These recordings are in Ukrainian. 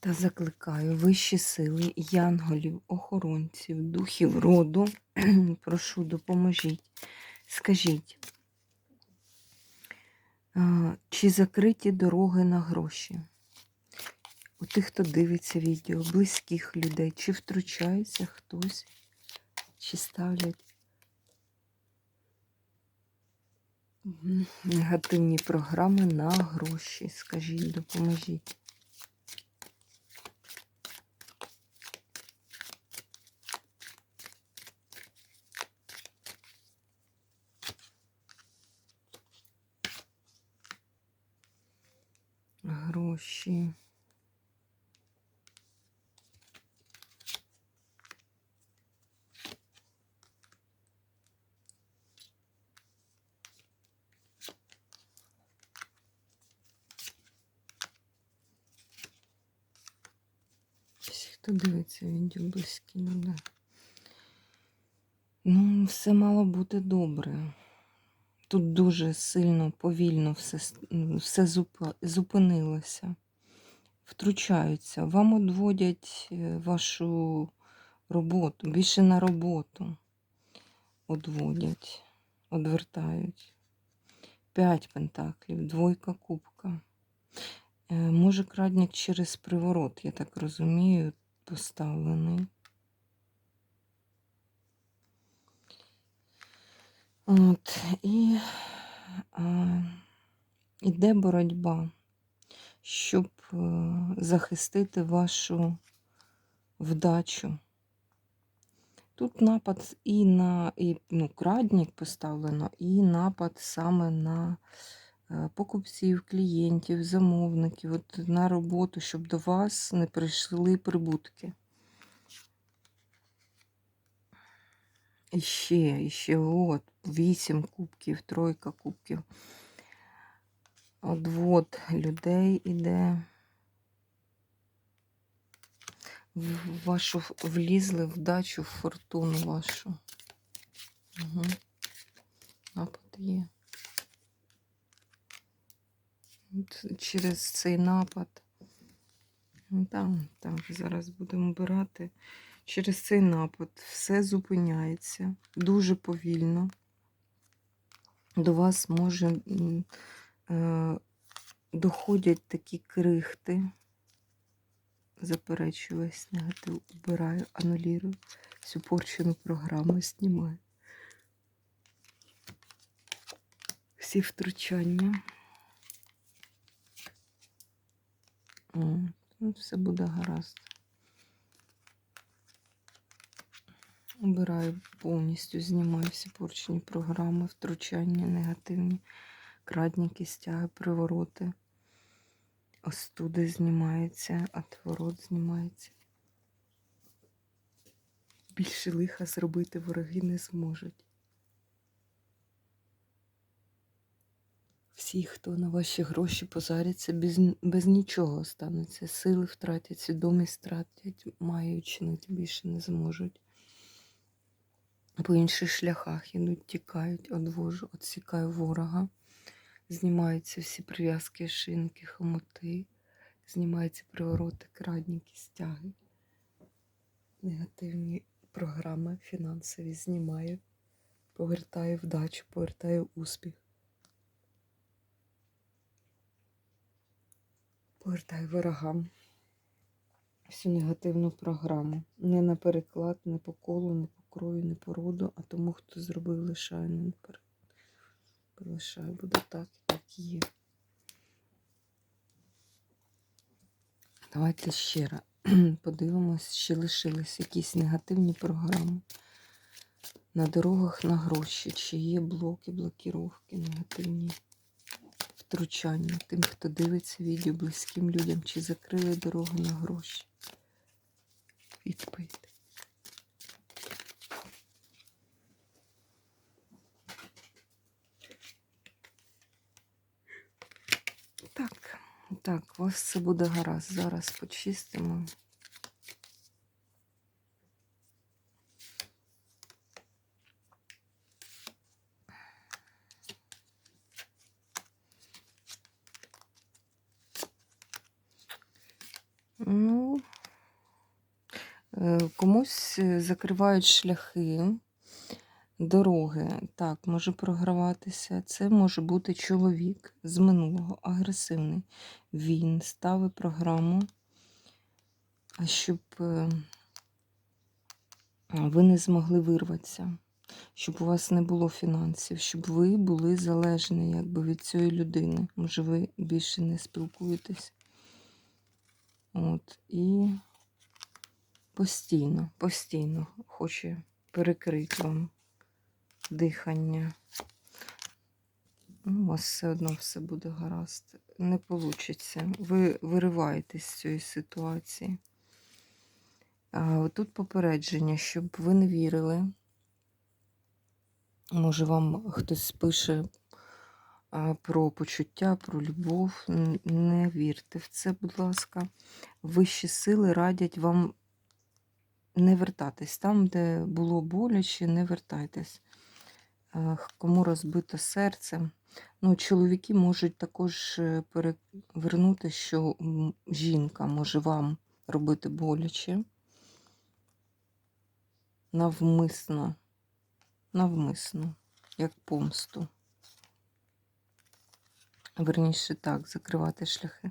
Та закликаю вищі сили, янголів, охоронців, духів роду. Прошу, допоможіть. Скажіть, чи закриті дороги на гроші? У тих, хто дивиться відео, близьких людей, чи втручається хтось, чи ставлять негативні програми на гроші. Скажіть, допоможіть. Гроші. Всі, хто дивиться відео близькі, ну да. Ну, все мало бути добре. Тут дуже сильно, повільно все, все зупинилося. Втручаються. Вам одводять е, вашу роботу, більше на роботу одводять, одвертають. П'ять пентаклів, двойка кубка. Е, Може, крадник через приворот, я так розумію, поставлений. От, і а, іде боротьба, щоб е, захистити вашу вдачу. Тут напад і на і, ну, крадник поставлено, і напад саме на е, покупців, клієнтів, замовників, от на роботу, щоб до вас не прийшли прибутки. І ще, ще от, вісім кубків, тройка кубків. Одвод людей іде. В вашу в- влізли вдачу, в фортуну вашу. Угу. Напад є. Через цей напад. Ну, Там, зараз будемо обирати. Через цей напад все зупиняється дуже повільно. До вас може е, доходять такі крихти. Заперечую весь негатив, убираю, анулірую, всю порчену програму знімаю. Всі втручання. От, ну, все буде гаразд. Убираю повністю, знімаю всі порчені програми, втручання негативні, крадніки, стяги, привороти. Остуди знімається, отворот знімається. Більше лиха зробити вороги не зможуть. Всі, хто на ваші гроші позаряться, без, без нічого остануться. Сили втратять, свідомість втратять, мають чинити більше не зможуть. По інших шляхах ідуть, тікають, одвожу, відсікаю ворога. Знімаються всі прив'язки, шинки, хомути, знімаються привороти, крадніки, стяги. Негативні програми фінансові знімаю, повертаю вдачу, повертаю успіх. Повертаю ворогам всю негативну програму. Не на переклад, не по колу, не по не по роду, а тому, хто зробив, лишаю, не наперед. Буде так, як є. Давайте ще раз подивимось, чи лишились якісь негативні програми. На дорогах на гроші, чи є блоки, блокіровки негативні. втручання тим, хто дивиться відео близьким людям, чи закрили дорогу на гроші. Відповідь. Так, вас все буде гаразд. Зараз почистимо. Ну, е, комусь е, закривають шляхи, дороги. Так, може програватися. Це може бути чоловік з минулого, агресивний. Він ставить програму, щоб е, ви не змогли вирватися, щоб у вас не було фінансів, щоб ви були залежні якби, від цієї людини. Може, ви більше не спілкуєтесь. От, і постійно, постійно хоче перекрити вам дихання. Ну, У вас все одно все буде гаразд. Не вийде. Ви вириваєтесь з цієї ситуації. А, Тут попередження, щоб ви не вірили. Може, вам хтось пише про почуття, про любов. Не вірте в це, будь ласка. Вищі сили радять вам не вертатись. Там, де було боляче, не вертайтесь. Е, Кому розбито серце. Ну, чоловіки можуть також е, перевернути, що жінка може вам робити боляче. Навмисно. Навмисно, як помсту. Верніше так, закривати шляхи.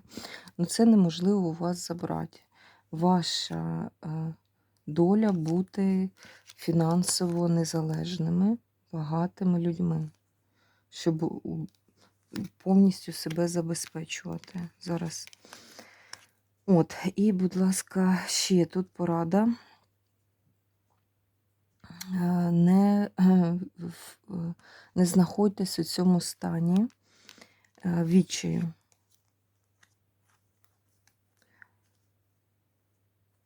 Ну, це неможливо у вас забрати. Ваша е, доля бути фінансово незалежними, багатими людьми, щоб повністю себе забезпечувати. Зараз. От, і, будь ласка, ще тут порада. Е, Не, е, е, не знаходьтесь у цьому стані відчаю.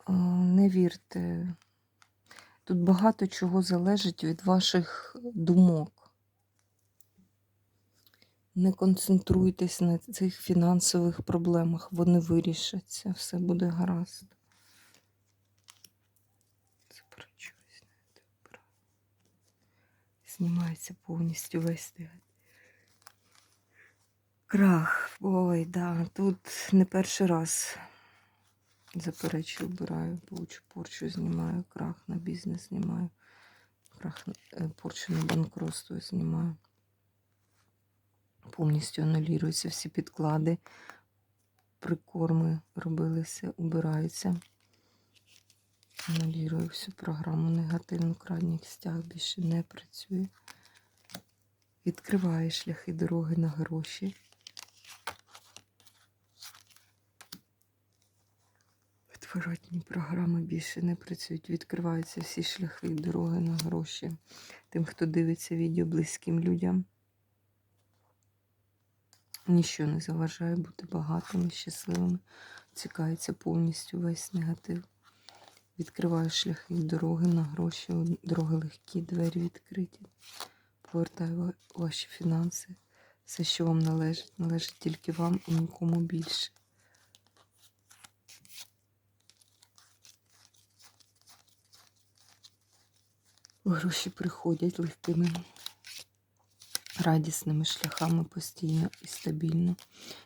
Не вірте. Тут багато чого залежить від ваших думок. Не концентруйтесь на цих фінансових проблемах, вони вирішаться, все буде гаразд. Знімається повністю весь. Крах. Ой, да, тут не перший раз заперечую, вбираю, получу порчу, знімаю, крах на бізнес знімаю, крах е, порчу на банкротство знімаю. Повністю анулюються всі підклади, прикорми робилися, убираються. Анулюю всю програму негативну, крайній стяг більше не працює. Відкриває шляхи дороги на гроші. Відворотні програми більше не працюють. Відкриваються всі шляхи і дороги на гроші. Тим, хто дивиться відео близьким людям. Ніщо не заважає бути багатими, щасливими. Цікається повністю весь негатив. Відкриваю шляхи дороги на гроші, дороги легкі, двері відкриті. Повертаю ваші фінанси. Все, що вам належить, належить тільки вам і нікому більше. Гроші приходять легкими, радісними шляхами постійно і стабільно.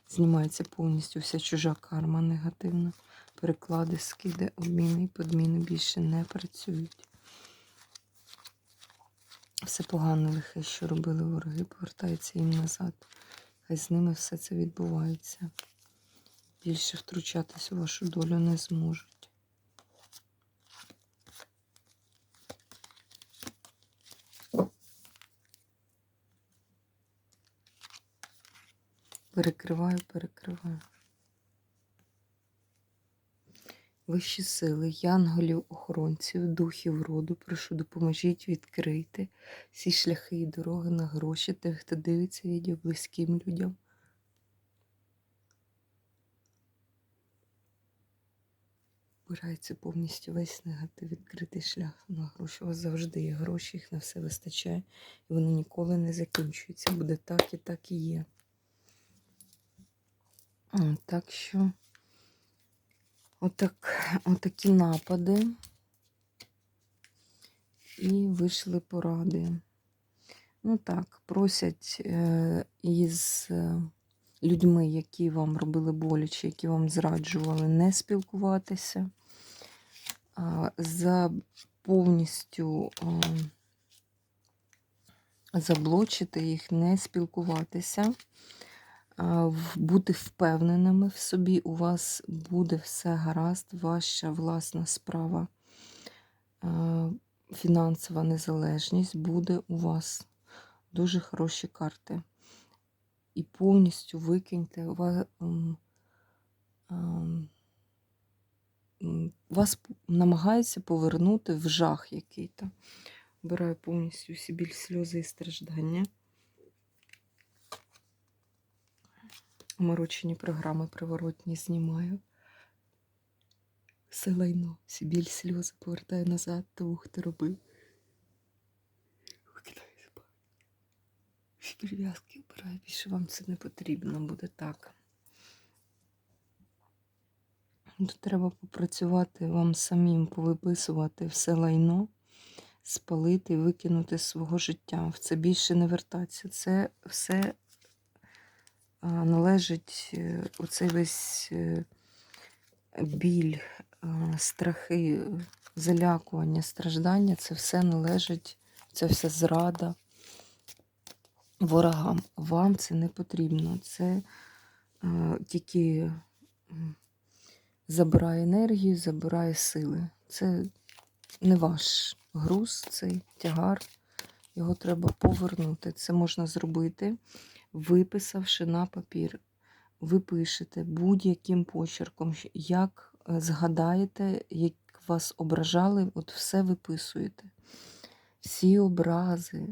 Знімається повністю вся чужа карма негативна. Переклади, скиди, обміни і подміни більше не працюють. Все погане лихе, що робили вороги, повертається їм назад. Хай з ними все це відбувається. Більше втручатись у вашу долю не зможуть. Перекриваю, перекриваю. Вищі сили, янголів, охоронців, духів роду, прошу, допоможіть відкрити всі шляхи і дороги на гроші тих, хто дивиться відео близьким людям. Збирається повністю весь негатив, відкритий шлях на гроші. У вас завжди є гроші, їх на все вистачає, і вони ніколи не закінчуються. Буде так і так і є. Так що отак, отакі напади. І вийшли поради. Ну так, просять е, із е, людьми, які вам робили боляче, які вам зраджували, не спілкуватися. За повністю заблочити їх, не спілкуватися, бути впевненими в собі, у вас буде все гаразд, ваша власна справа, фінансова незалежність буде у вас. Дуже хороші карти. І повністю викиньте вас п- намагаються повернути в жах який-то. Вбираю повністю всі біль, сльози і страждання. Оморочені програми приворотні знімаю. Все лайно, всі біль, сльози повертаю назад того, хто робив. Викидаю пам'яті. Всі прив'язки вбираю, більше вам це не потрібно буде так. Тут треба попрацювати вам самим, повиписувати все лайно, спалити викинути з свого життя. В це більше не вертатися. Це все належить е, оцей весь е, біль, страхи, залякування, страждання. Це все належить, це все зрада ворогам. Вам це не потрібно. Це тільки. забирає енергію, забирає сили. Це не ваш груз, цей тягар. Його треба повернути. Це можна зробити, виписавши на папір. Ви пишете будь-яким почерком, як е, згадаєте, як вас ображали, от все виписуєте. Всі образи,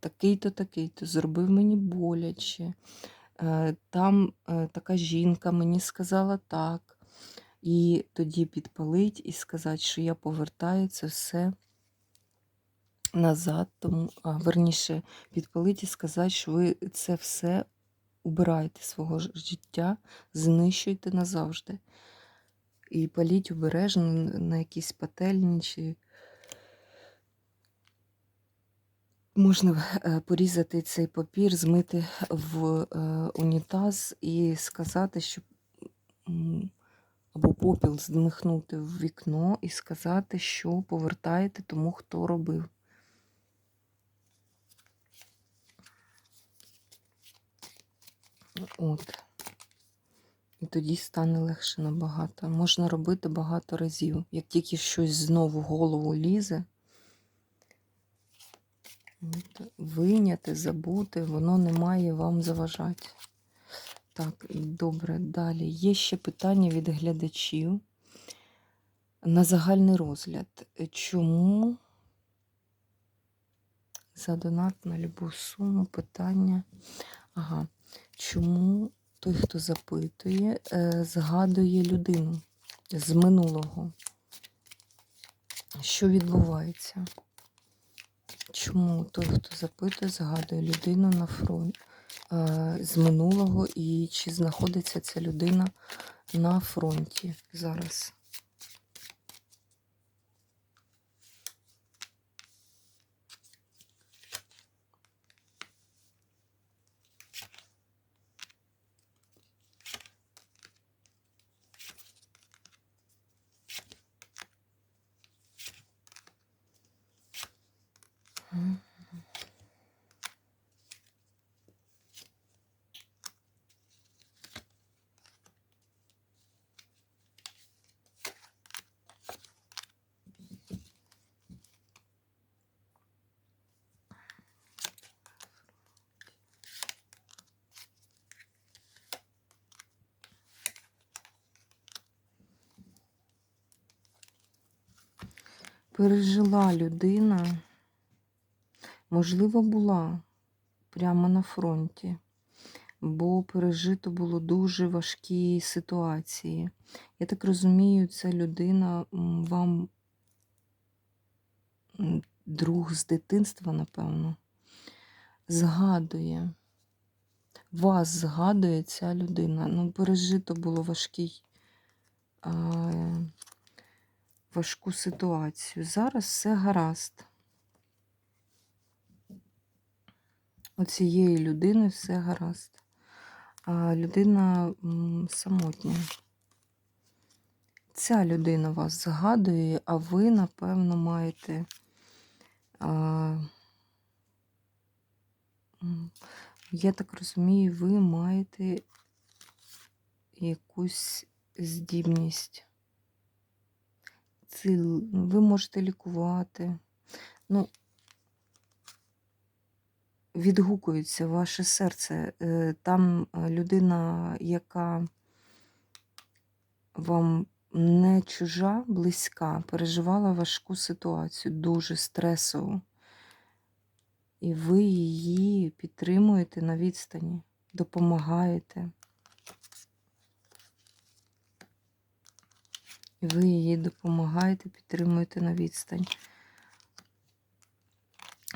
такий-то, такий-то, зробив мені боляче. Е, Там е, така жінка мені сказала так. І тоді підпалить і сказати, що я повертаю це все назад, тому, а, верніше, підпалить і сказати, що ви це все убираєте свого життя, знищуєте назавжди. І паліть обережно на якісь пательні чи можна е, порізати цей папір, змити в е, унітаз і сказати, що або попіл здмихнути в вікно і сказати, що повертаєте тому, хто робив. От. І тоді стане легше набагато. Можна робити багато разів. Як тільки щось знову в голову лізе, от, виняти, забути, воно не має вам заважати. Так, добре, далі. Є ще питання від глядачів на загальний розгляд. Чому за донат на любу суму питання? Ага. Чому той, хто запитує, е, згадує людину з минулого? Що відбувається? Чому той, хто запитує, згадує людину на фронт е, з минулого і чи знаходиться ця людина на фронті зараз? Пережила людина, можливо, була прямо на фронті, бо пережито було дуже важкі ситуації. Я так розумію, ця людина вам друг з дитинства, напевно, згадує. Вас згадує ця людина. Ну, пережито було важкий, важку ситуацію. Зараз все гаразд. У цієї людини все гаразд. А людина самотня. Ця людина вас згадує, а ви, напевно, маєте. А, я так розумію, ви маєте якусь здібність. Ці, ви можете лікувати. Ну, відгукується ваше серце. Е, Там е, людина, яка вам не чужа, близька, переживала важку ситуацію, дуже стресову. І ви її підтримуєте на відстані, допомагаєте. І ви її допомагаєте, підтримуєте на відстань.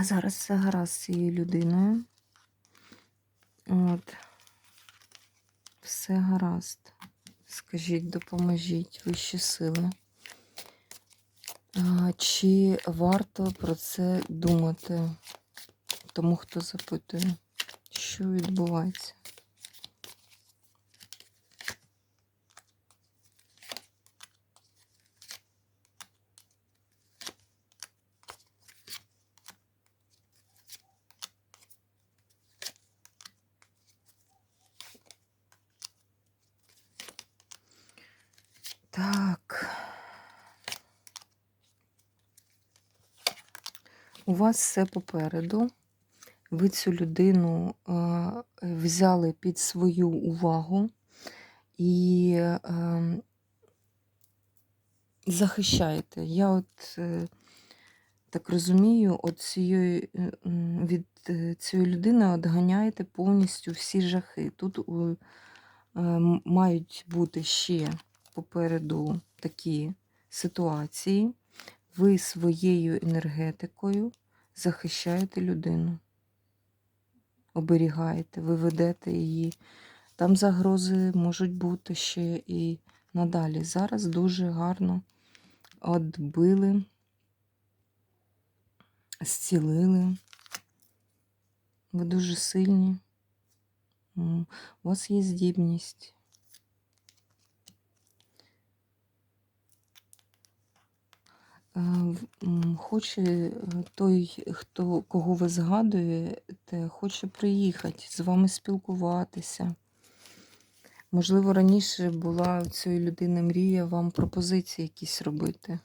Зараз все гаразд з цією людиною. От. Все гаразд. Скажіть, допоможіть вищі сили. Чи варто про це думати? Тому хто запитує, що відбувається? Так. У вас все попереду. Ви цю людину е, взяли під свою увагу і е, захищаєте. Я от е, так розумію, от цієї, е, від цієї людини отганяєте повністю всі жахи. Тут е, мають бути ще попереду такі ситуації. Ви своєю енергетикою захищаєте людину, оберігаєте, ви ведете її. Там загрози можуть бути ще і надалі. Зараз дуже гарно отбили, зцілили. Ви дуже сильні. У вас є здібність. Е, в- м, Хоче е, той, хто, кого ви згадуєте, хоче приїхати, з вами спілкуватися. Можливо, раніше була у цієї людини мрія вам пропозиції якісь робити.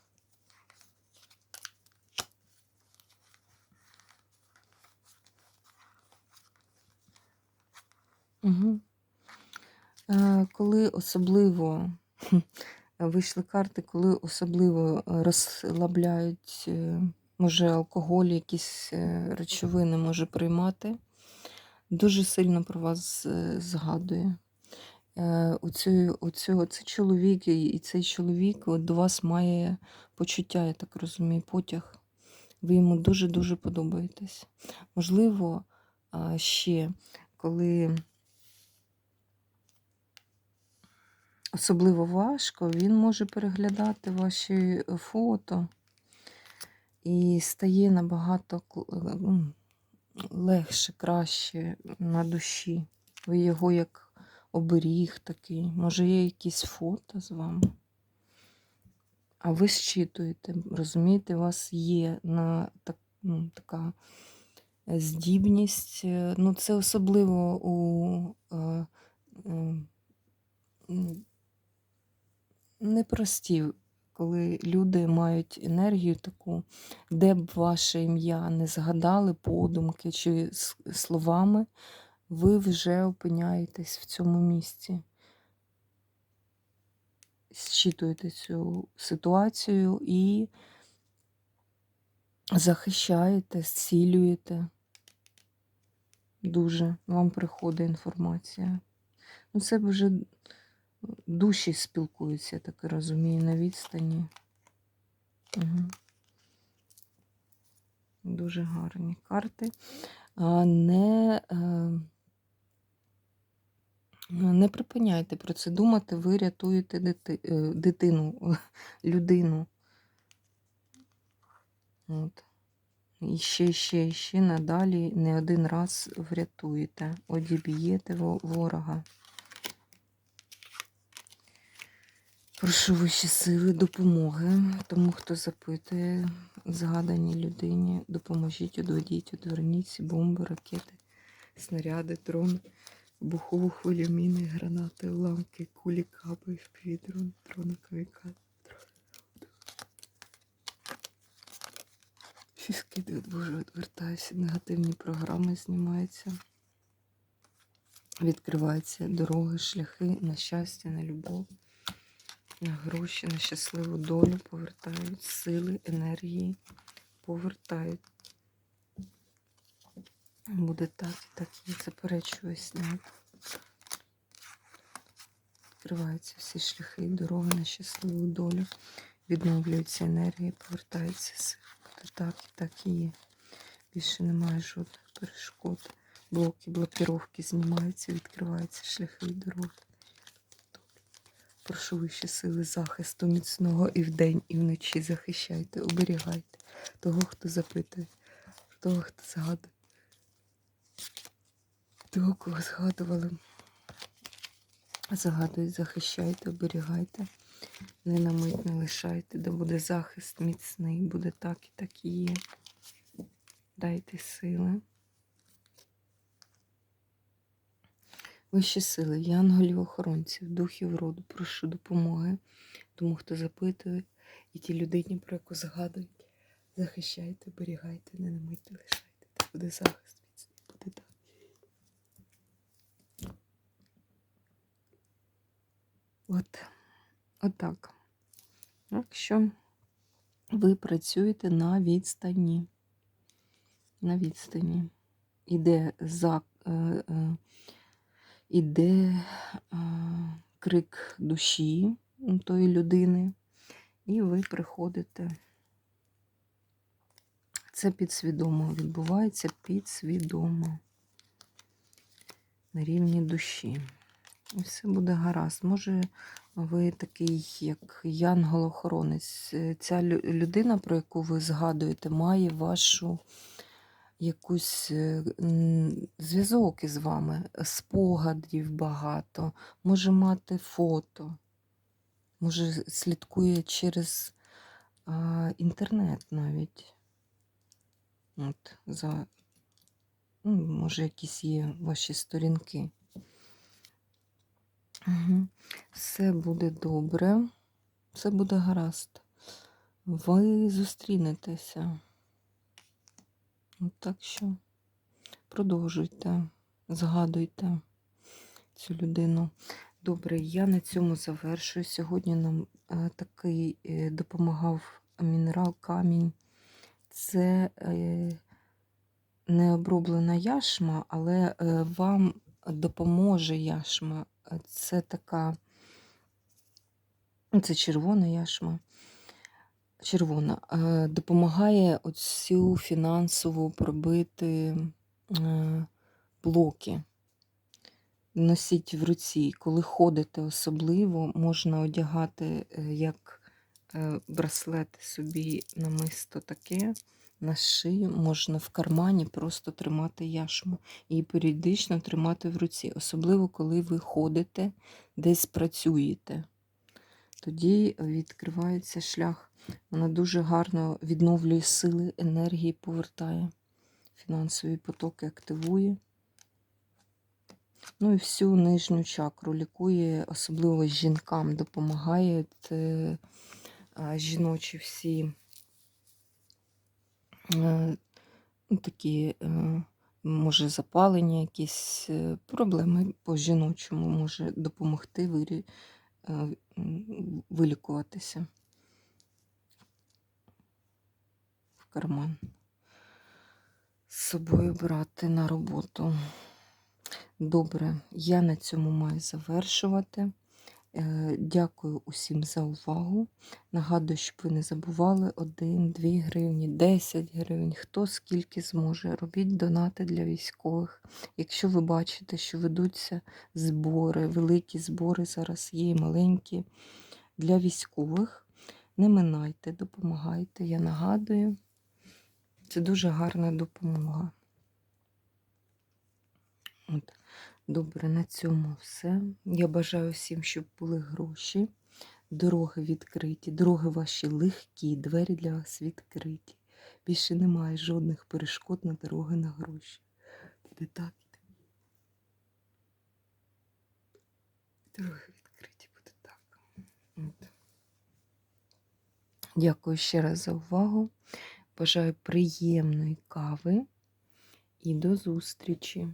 Угу. Коли особливо вийшли карти, коли особливо е, розслабляють, е, може, алкоголь, якісь е, речовини може приймати, дуже сильно про вас згадує. У це чоловік, і цей чоловік до вас має почуття, я так розумію, потяг. Ви йому дуже-дуже подобаєтесь. Можливо, ще коли особливо важко, він може переглядати ваші е, фото і стає набагато кл- е, легше, краще на душі. Ви його як оберіг такий. Може, є якісь фото з вами? А ви зчитуєте, розумієте, у вас є на так, ну, така е, здібність. е, Ну, це особливо у е, е, м, непрості, коли люди мають енергію таку, де б ваше ім'я не згадали подумки чи словами, ви вже опиняєтесь в цьому місці. Зчитуєте цю ситуацію і захищаєте, зцілюєте. Дуже вам приходить інформація. Ну, це вже душі спілкуються, я так і розумію, на відстані. Угу. Дуже гарні карти. Не, е, не припиняйте про це думати, ви рятуєте дити, е, дитину, людину. От. І ще, ще, ще надалі не один раз врятуєте, одіб'єте ворога. Прошу вищі сили допомоги тому, хто запитує згаданій людині. Допоможіть, одведіть, одверніть бомби, ракети, снаряди, дрони, вибухову хвилю, міни, гранати, уламки, кулі, каби, впівдрон, дрона, камікадзе. Всі скиди, Боже, відвертаюся, негативні програми знімаються. Відкриваються дороги, шляхи на щастя, на любов, на гроші, на щасливу долю, повертають сили, енергії, повертають. Буде так і так, я заперечую снят. Відкриваються всі шляхи, дороги на щасливу долю, відновлюється енергія, повертається сила. Буде так і так і є. Більше немає жодних перешкод. Блоки, блокировки знімаються, відкриваються шляхи і дороги. Прошу вищі сили захисту міцного і вдень, і вночі захищайте, оберігайте того, хто запитує, того, хто згадує, того, кого згадували. Загадують, захищайте, оберігайте, не на мить не лишайте, де буде захист міцний, буде так і так і є. Дайте сили. Вищі сили, янголів, охоронців, духів роду, прошу допомоги тому, хто запитує, і тій людині, про яку згадують. Захищайте, оберігайте, не на мить не лишайте. Де буде захист міцний, буде так. От, отак. Якщо ви працюєте на відстані, на відстані, іде за. Е, е, іде е, крик душі тої людини, і ви приходите. Це підсвідомо відбувається підсвідомо на рівні душі. І все буде гаразд. Може, ви такий, як янгол-охоронець. Ця людина, про яку ви згадуєте, має вашу якусь е, зв'язок із вами, спогадів багато, може мати фото, може слідкує через а, інтернет навіть. От, за, ну, може, якісь є ваші сторінки. Угу. Все буде добре, все буде гаразд. Ви зустрінетеся. Так що продовжуйте, згадуйте цю людину. Добре, я на цьому завершую. Сьогодні нам е, такий е, допомагав мінерал камінь. Це е, не оброблена яшма, але вам допоможе яшма. Це така, це червона яшма. Червона е, допомагає оцю фінансову пробити е, блоки. Носіть в руці, коли ходите особливо, можна одягати е, як браслет собі намисто таке на шию, можна в кармані просто тримати яшму і періодично тримати в руці, особливо коли ви ходите, десь працюєте. Тоді відкривається шлях. Вона дуже гарно відновлює сили, енергії, повертає, фінансові потоки активує. Ну і всю нижню чакру лікує, особливо жінкам допомагає е, жіночі всі е, ну, такі, е, може, запалення, якісь проблеми по жіночому може допомогти вилікуватися в карман. з собою брати на роботу. Добре, я на цьому маю завершувати. Е, Дякую усім за увагу. Нагадую, щоб ви не забували 1, 2 гривні, 10 гривень, хто скільки зможе. Робіть донати для військових. Якщо ви бачите, що ведуться збори, великі збори зараз є маленькі для військових, не минайте, допомагайте. Я нагадую, це дуже гарна допомога. От. Добре, на цьому все. Я бажаю всім, щоб були гроші, дороги відкриті, дороги ваші легкі, двері для вас відкриті. Більше немає жодних перешкод на дороги на гроші. Буде так. Дороги відкриті, буде так. От. Дякую ще раз за увагу. Бажаю приємної кави і до зустрічі!